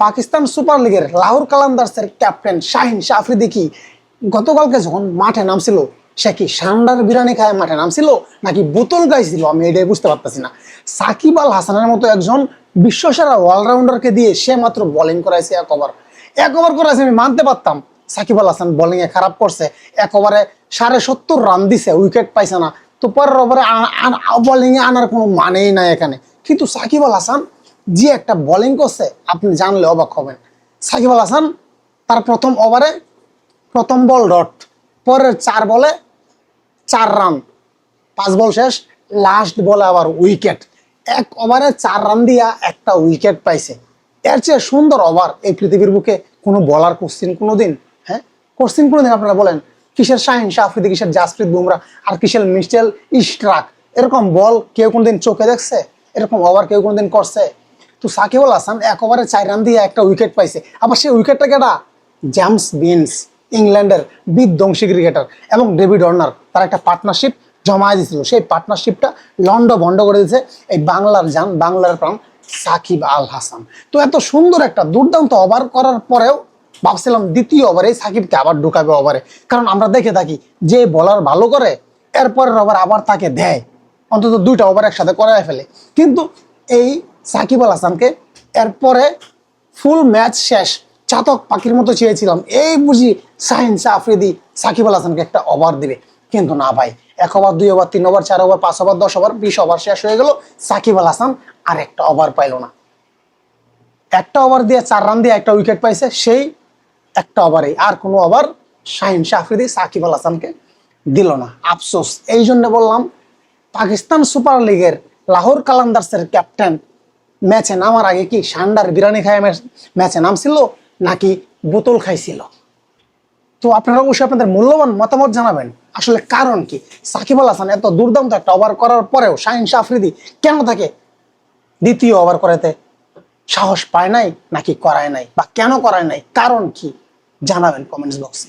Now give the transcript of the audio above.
Pakistan super লিগের লাহোর কালান্দার্সের captain Shaheen Shah Afridi কি গতকালকে যখন মাঠে নামছিল, সে কি সান্ডার বিরানি খায় মাঠে নামছিল, নাকি বোতল গাইছিল আমি এটাই বুঝতে পারতেছি না। সাকিব আল হাসানের মতো একজন বিশ্বসেরা অলরাউন্ডারকে দিয়ে সে মাত্র বোলিং করাইছে এক ওভার এক ওভার করাইছে, আমি মানতে পারতাম। সাকিব আল হাসান বোলিং এ খারাপ করছে। এক ওভারে সাড়ে সত্তর রান দিছে উইকেট পাইছে না। তো পরের ওভারে বোলিং এ আনার কোনো মানেই নাই এখানে। কিন্তু সাকিব আল হাসান যে একটা বোলিং করছে, আপনি জানলে অবাক হবেন। সাকিব আল হাসান তার প্রথম ওভারে প্রথম বল ডট পরের চার বলে চার রান পাঁচ বল শেষ লাস্ট বলে আবার উইকেট এক ওভারে চার রান দিয়া একটা উইকেট পাইছে। এর চেয়ে সুন্দর ওভার এই পৃথিবীর বুকে কোনো বলার কোশ্চিন কোনোদিন হ্যাঁ? কোশ্চিন কোনোদিন আপনারা বলেন, কিসের শাহিন শাহ কিসের জাসপ্রীত বুমরা আর কিসের মিস্টেল ইস্ট্রাক এরকম বল কেউ কোনোদিন চোখে দেখছে? এরকম ওভার কেউ কোনোদিন করছে? তো সাকিব আল হাসান এক ওভারে চার রান দিয়ে একটা উইকেট পাইছে। আবার সেই উইকেটটা কেটা জ্যামস বিনস ইংল্যান্ডের বিধ্বংসী ক্রিকেটার এবং ডেভিড অর্নার তার একটা পার্টনারশিপ জমা দিয়েছিল। সেই পার্টনারশিপটা লন্ড বন্ধ করে দিয়েছে এই বাংলার যান বাংলার প্রাণ সাকিব আল হাসান। তো এত সুন্দর একটা দুর্দান্ত ওভার করার পরেও ভাবছিলাম দ্বিতীয় ওভারে সাকিবকে আবার ঢুকাবে ওভারে কারণ আমরা দেখে থাকি যে বলার ভালো করে, এরপরের ওভার আবার তাকে দেয়। অন্তত দুইটা ওভার একসাথে করায় ফেলে। কিন্তু এই সাকিব আল হাসানকে। এরপরে ফুল ম্যাচ শেষ। চাতক পাখির মতো চেয়েছিলাম। এই বুঝি সাহিন আফ্রিদি সাকিব আল হাসানকে একটা ওভার দিবে। কিন্তু না ভাই, এক ওভার দুই ওভার তিন ওভার চার ওভার পাঁচ ওভার দশ ওভার বিশ ওভার শেষ হয়ে গেল। সাকিব আল হাসান আর একটা ওভার পাইলো না। একটা ওভার দিয়ে চার রান দিয়ে একটা উইকেট পাইছে। সেই একটা ওভারে আর কোনো ওভার শাহিন শাহ আফ্রিদি, সাকিব আল হাসানকে দিল না। আফসোস। এই জন্য বললাম, পাকিস্তান সুপার লিগের লাহোর কালান্দার্সের ক্যাপ্টেন ম্যাচে নামার আগে কি সান্ডার বিরিয়ানি খায় ম্যাচে নামছিল নাকি বোতল খাইছিল? তো আপনারা অবশ্যই আপনাদের মূল্যবান মতামত জানাবেন। আসলে কারণ কি? সাকিব আল হাসান এত দুর্দান্ত একটা ওভার করার পরেও শাহিন শাহ আফ্রিদি কেন তাকে দ্বিতীয় ওভার করাতে সাহস পায় নাই নাকি করায় নাই বা কেন করায় নাই? কারণ কি? জানাবেন কমেন্টস বক্সে।